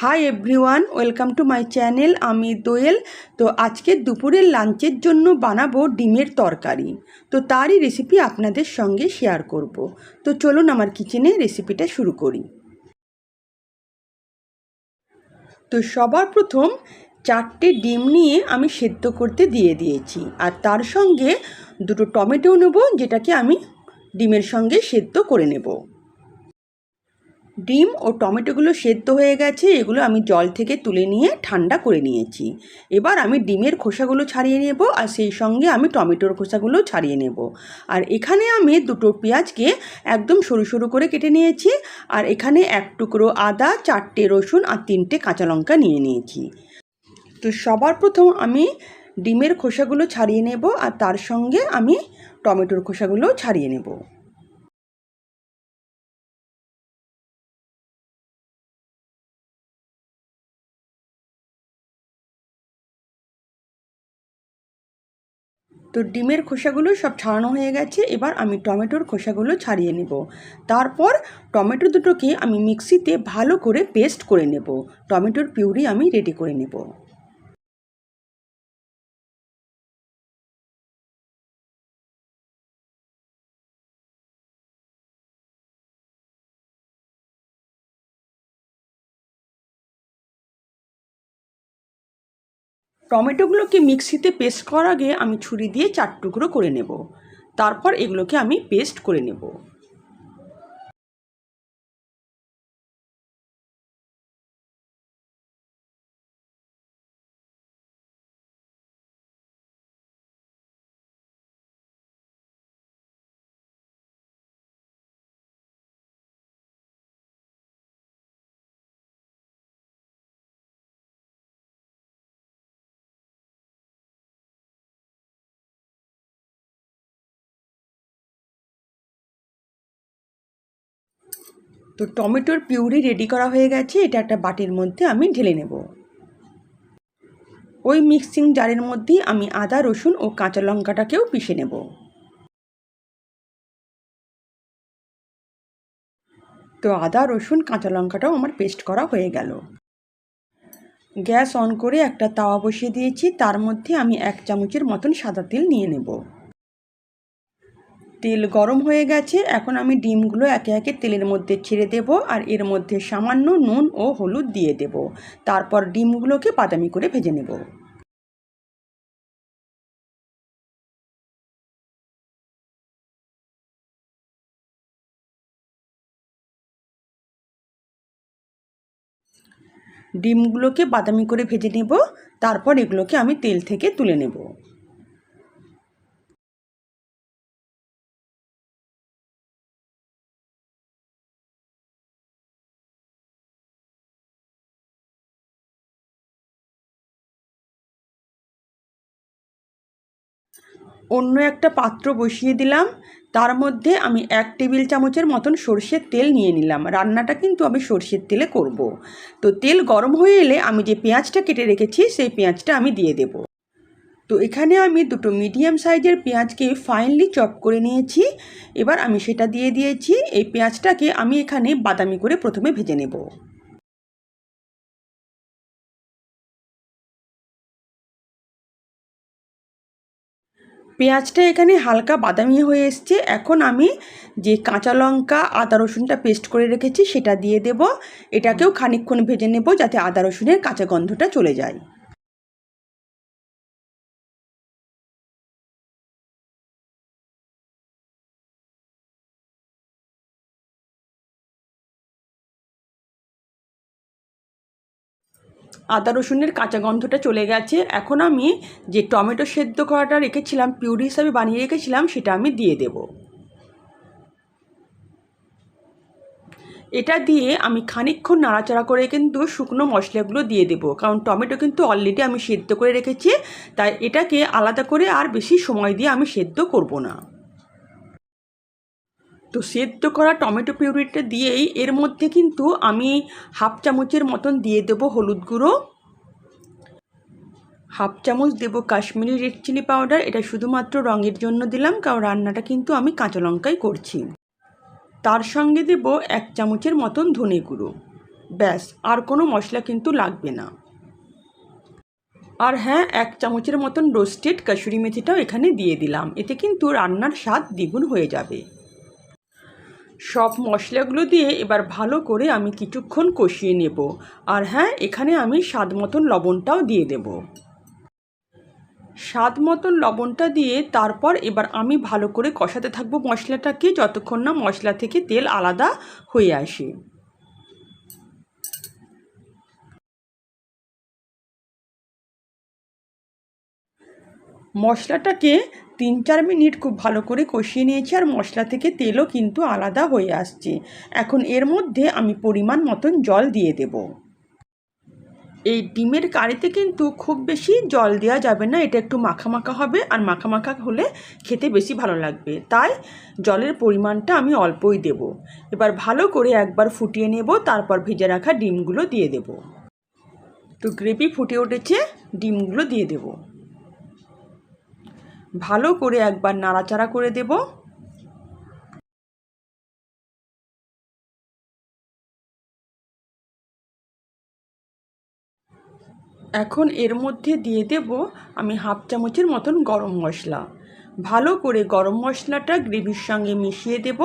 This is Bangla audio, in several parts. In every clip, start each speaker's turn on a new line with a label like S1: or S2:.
S1: Hi everyone welcome to my channel আমি দোয়েল। তো আজকে দুপুরের লাঞ্চের জন্য বানাবো ডিমের তরকারি। তো তারই রেসিপি আপনাদের সঙ্গে শেয়ার করব। তো চলুন আমার কিচেনে রেসিপিটা শুরু করি। তো সবার প্রথম চারটে ডিম নিয়ে আমি সেদ্ধ করতে দিয়ে দিয়েছি। আর তার সঙ্গে দুটো টমেটো নেব, যেটাকে আমি ডিমের সঙ্গে সেদ্ধ করে নেব। ডিম ও টমেটোগুলো সেদ্ধ হয়ে গেছে, এগুলো আমি জল থেকে তুলে নিয়ে ঠান্ডা করে নিয়েছি। এবার আমি ডিমের খোসাগুলো ছাড়িয়ে নেব আর সেই সঙ্গে আমি টমেটোর খোসাগুলো ছাড়িয়ে নেব। আর এখানে আমি দুটো পেঁয়াজকে একদম সরু সরু করে কেটে নিয়েছি আর এখানে এক টুকরো আদা, চারটে রসুন আর তিনটে কাঁচা লঙ্কা নিয়ে নিয়েছি। তো সবার প্রথম আমি ডিমের খোসাগুলো ছাড়িয়ে নেব আর তার সঙ্গে আমি টমেটোর খোসাগুলো ছাড়িয়ে নেব। তো ডিমের খোসাগুলো সব ছাড়ানো হয়ে গেছে। এবার আমি টমেটোর খোসাগুলো ছাড়িয়ে নেব। তারপর টমেটো দুটোকে আমি মিক্সিতে ভালো করে পেস্ট করে নেব। টমেটোর পিউরি আমি রেডি করে নেব। টমেটোগুলোকে মিক্সিতে পেস্ট করার আগে আমি ছুরি দিয়ে চার টুকরো করে নেব। তারপর এগুলোকে আমি পেস্ট করে নেব। তো টমেটোর পিউরি রেডি করা হয়ে গেছে, এটা একটা বাটির মধ্যে আমি ঢেলে নেব। ওই মিক্সিং জারের মধ্যেই আমি আদা, রসুন ও কাঁচা লঙ্কাটাকেও পিষে নেব। তো আদা, রসুন, কাঁচা লঙ্কাটাও আমার পেস্ট করা হয়ে গেল। গ্যাস অন করে একটা তাওয়া বসিয়ে দিয়েছি, তার মধ্যে আমি এক চামচের মতন সাদা তেল নিয়ে নেব। তেল গরম হয়ে গেছে। এখন আমি ডিমগুলো একে একে তেলের মধ্যে ছেড়ে দেব আর এর মধ্যে সামান্য নুন ও হলুদ দিয়ে দেব। তারপর ডিমগুলোকে বাদামি করে ভেজে নেব। ডিমগুলোকে বাদামি করে ভেজে নেব। তারপর এগুলোকে আমি তেল থেকে তুলে নেব। অন্য একটা পাত্র বসিয়ে দিলাম। তার মধ্যে আমি এক টেবিল চামচের মতন সর্ষের তেল নিয়ে নিলাম। রান্নাটা কিন্তু আমি সর্ষের তেলে করব। তো তেল গরম হয়ে এলে আমি যে পেঁয়াজটা কেটে রেখেছি, সেই পেঁয়াজটা আমি দিয়ে দেব। তো এখানে আমি দুটো মিডিয়াম সাইজের পেঁয়াজকে ফাইনলি চপ করে নিয়েছি। এবার আমি সেটা দিয়ে দিয়েছি। এই পেঁয়াজটাকে আমি এখানে বাদামি করে প্রথমে ভেজে নেব। পেঁয়াজটা এখানে হালকা বাদামি হয়ে এসছে। এখন আমি যে কাঁচা লঙ্কা, আদা রসুনটা পেস্ট করে রেখেছি সেটা দিয়ে দেব। এটাকেও খানিকক্ষণ ভেজে নেব যাতে আদা রসুনের কাঁচা গন্ধটা চলে যায়। আদা রসুনের কাঁচা গন্ধটা চলে গেছে। এখন আমি যে টমেটো সেদ্ধ করাটা রেখেছিলাম, পিউরি হিসাবে বানিয়ে রেখেছিলাম, সেটা আমি দিয়ে দেব। এটা দিয়ে আমি খানিকক্ষণ নাড়াচাড়া করে কিন্তু শুকনো মশলাগুলো দিয়ে দেব। কারণ টমেটো কিন্তু অলরেডি আমি সেদ্ধ করে রেখেছি, তাই এটাকে আলাদা করে আর বেশি সময় দিয়ে আমি সেদ্ধ করব না। তো সেদ্ধ করা টমেটো পিউরিটা দিয়েই এর মধ্যে কিন্তু আমি হাফ চামচের মতন দিয়ে দেব হলুদ গুঁড়ো। হাফ চামচ দেব কাশ্মীরি রেড চিলি পাউডার, এটা শুধুমাত্র রঙের জন্য দিলাম, কারণ রান্নাটা কিন্তু আমি কাঁচা লঙ্কাই করছি। তার সঙ্গে দেব এক চামচের মতন ধনে গুঁড়ো। ব্যাস, আর কোনো মশলা কিন্তু লাগবে না। আর হ্যাঁ এক চামচের মতন রোস্টেড কাসুরি মেথিটাও এখানে দিয়ে দিলাম, এতে কিন্তু রান্নার স্বাদ দ্বিগুণ হয়ে যাবে। সব মশলাগুলো দিয়ে এবার ভালো করে আমি কিছুক্ষণ কষিয়ে নেব। আর হ্যাঁ এখানে আমি স্বাদ মতন লবণটাও দিয়ে দেব। স্বাদ মতন লবণটা দিয়ে তারপর এবার আমি ভালো করে কষাতে থাকব মশলাটাকে যতক্ষণ না মশলা থেকে তেল আলাদা হয়ে আসে। মশলাটাকে তিন চার মিনিট খুব ভালো করে কষিয়ে নিয়েছি আর মশলা থেকে তেলও কিন্তু আলাদা হয়ে আসছে। এখন এর মধ্যে আমি পরিমাণ মতন জল দিয়ে দেব। এই ডিমের কারিতে কিন্তু খুব বেশি জল দেওয়া যাবে না, এটা একটু মাখা মাখা হবে আর মাখা মাখা হলে খেতে বেশি ভালো লাগবে। তাই জলের পরিমাণটা আমি অল্পই দেব। এবার ভালো করে একবার ফুটিয়ে নেব, তারপর ভেজে রাখা ডিমগুলো দিয়ে দেব। তো গ্রেভি ফুটে উঠেছে, ডিমগুলো দিয়ে দেবো। ভালো করে একবার নাড়াচাড়া করে দেব। এখন এর মধ্যে দিয়ে দেব আমি হাফ চামচের মতন গরম মশলা। ভালো করে গরম মশলাটা গ্রেভির সঙ্গে মিশিয়ে দেব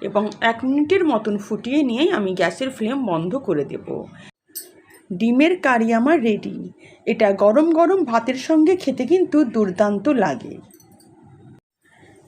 S1: এবং এক মিনিটের মতন ফুটিয়ে নিয়েই আমি গ্যাসের ফ্লেম বন্ধ করে দেব। ডিমের কারি আমার রেডি। এটা গরম গরম ভাতের সঙ্গে খেতে কিন্তু দুর্দান্ত লাগে।